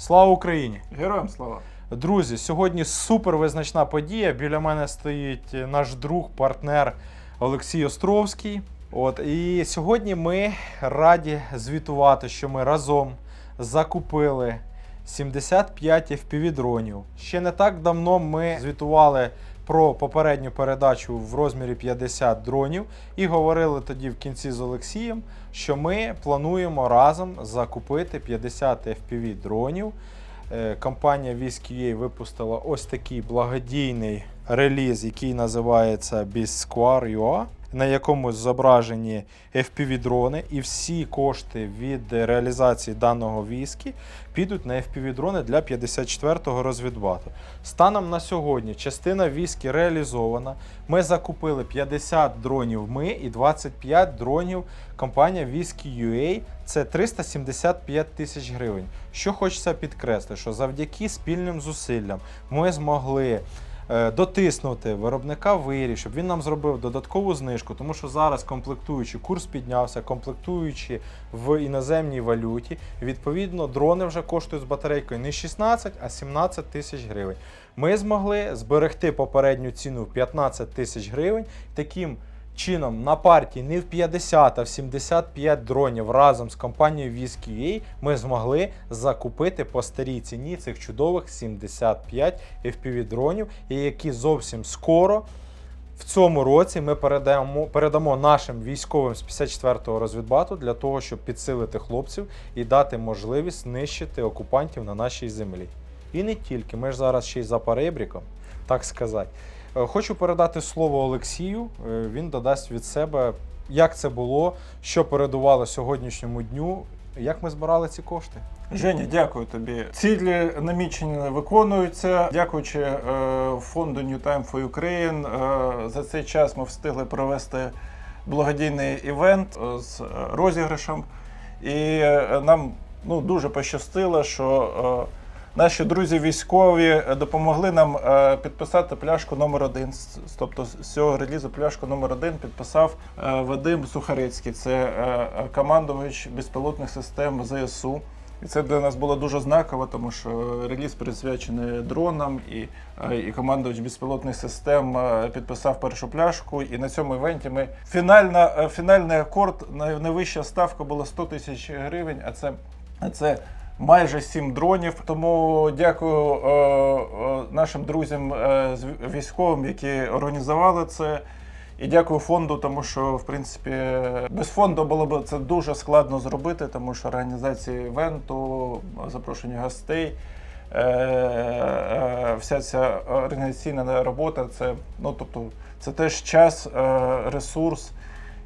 Слава Україні! Героям слава! Друзі, сьогодні супер визначна подія. Біля мене стоїть наш друг, партнер Олексій Островський. От і сьогодні ми раді звітувати, що ми разом закупили 75 FPV дронів. Ще не так давно ми звітували про попередню передачу в розмірі 50 дронів і говорили тоді в кінці з Олексієм, що ми плануємо разом закупити 50 FPV дронів. Е, Компанія VSQA випустила ось такий благодійний реліз, який називається BizSquare.ua, на якому зображені FPV-дрони, і всі кошти від реалізації даного віскі підуть на FPV-дрони для 54-го розвідбату. Станом на сьогодні частина віскі реалізована. Ми закупили 50 дронів ми і 25 дронів компанія Whiskey.ua. Це 375 тисяч гривень. Що хочеться підкреслити, що завдяки спільним зусиллям ми змогли дотиснути виробника вирі, щоб він нам зробив додаткову знижку, тому що зараз комплектуючи, курс піднявся, комплектуючи в іноземній валюті. Відповідно, дрони вже коштують з батарейкою не 16, а 17 тисяч гривень. Ми змогли зберегти попередню ціну в 15 тисяч гривень. Таким чином на партії не в 50, а в 75 дронів разом з компанією Whiskey.ua ми змогли закупити по старій ціні цих чудових 75 FPV дронів, які зовсім скоро. В цьому році ми передамо, передамо нашим військовим з 54-го розвідбату для того, щоб підсилити хлопців і дати можливість знищити окупантів на нашій землі. І не тільки, ми ж зараз ще й за парибріком, так сказати. Е, Хочу передати слово Олексію. Е, Він додасть від себе, як це було, що передувало сьогоднішньому дню, як ми збирали ці кошти. Женя, дякую тобі. Цілі намічені виконуються. Дякуючи е, фонду New Time for Ukraine, е, за цей час ми встигли провести благодійний івент е, з розіграшем. І нам ну, дуже пощастило, що е, наші друзі військові допомогли нам е, підписати пляшку номер один. З- Тобто з цього релізу пляшку номер один підписав е, Вадим Сухарецький. Це е, е, командувач безпілотних систем ЗСУ. І це для нас було дуже знаково, тому що реліз присвячений дронам, і, е, і командувач безпілотних систем е, підписав першу пляшку. І на цьому івенті ми фінальна, е, фінальний акорд, найвища ставка була 100 тисяч гривень, а це, а це майже 7 дронів. Тому дякую е, е, нашим друзям е, військовим, які організували це. І дякую фонду, тому що в принципі без фонду було б це дуже складно зробити, тому що організація івенту, запрошення гостей, е, е, вся ця організаційна робота, це ну тобто це теж час, е, ресурс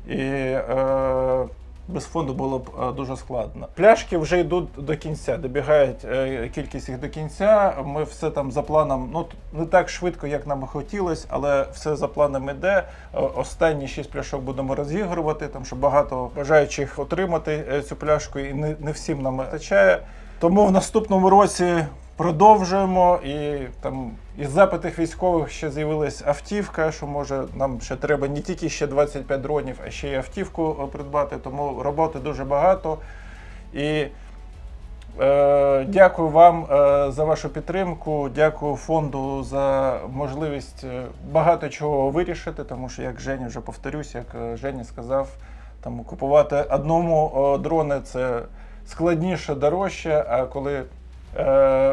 і. Е, без фонду було б е, дуже складно. Пляшки вже йдуть до кінця, добігають е, кількість їх до кінця. Ми все там за планом, ну не так швидко, як нам хотілося, але все за планом іде. Е, Останні шість пляшок будемо розігрувати, там що багато бажаючих отримати цю пляшку, і не, не всім нам вистачає. Тому в наступному році продовжуємо і там із запитів військових ще з'явилась автівка, що може нам ще треба не тільки ще 25 дронів, а ще й автівку е, придбати. Тому роботи дуже багато. І е, дякую вам е, за вашу підтримку. Дякую фонду за можливість е, багато чого вирішити, тому що, як Женя вже повторюсь, як е, Женя сказав, там купувати одному дрони це складніше, дорожче. А коли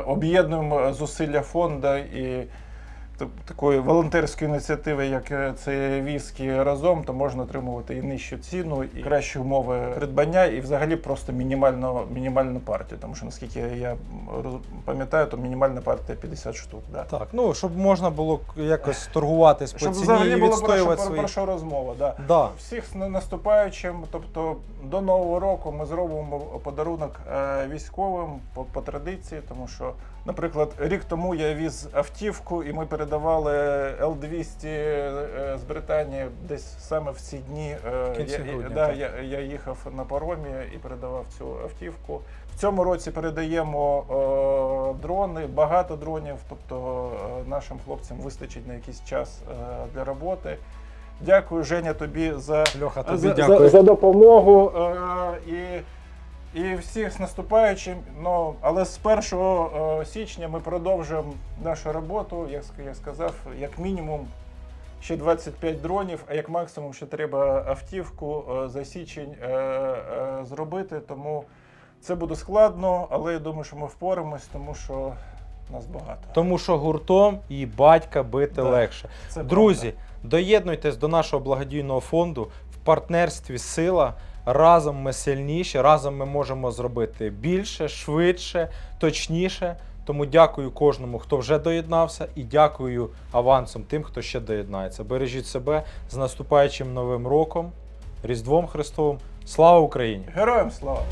об'єднуємо зусилля фонду і такої волонтерської ініціативи, як е, це віскі разом, то можна отримувати і нижчу ціну, і кращі умови придбання, і взагалі просто мінімальну, мінімальну партію. Тому що наскільки я пам'ятаю, то мінімальна партія 50 штук. Да. Так, ну щоб можна було якось торгуватись по Щоб ціні взагалі і було відстоювати про, свої. про що розмова. Да. Да. Всіх з наступаючим, тобто до Нового року ми зробимо подарунок е, військовим по, по традиції, тому що, наприклад, рік тому я віз автівку, і ми передавали Л-200 е, з Британії десь саме в ці дні. е, кінці я, грудня, да, я, я їхав на паромі і передавав цю автівку. В цьому році передаємо е, дрони, багато дронів, тобто е, нашим хлопцям вистачить на якийсь час е, для роботи. Дякую, Женя, тобі за, Льоха, тобі за, дякую. за, за допомогу. Е, і І всіх з наступаючим. Ну, але з 1 е, січня ми продовжуємо нашу роботу. Як, я сказав, як мінімум ще 25 дронів, а як максимум ще треба автівку е, за січень е, зробити. Тому це буде складно, але я думаю, що ми впораємось, тому що нас багато. Тому що гуртом і батька бити Да. легше. Друзі, доєднуйтесь до нашого благодійного фонду в партнерстві сила. Разом ми сильніші, разом ми можемо зробити більше, швидше, точніше. Тому дякую кожному, хто вже доєднався, і дякую авансом тим, хто ще доєднається. Бережіть себе з наступаючим новим роком, Різдвом Христовим. Слава Україні! Героям слава!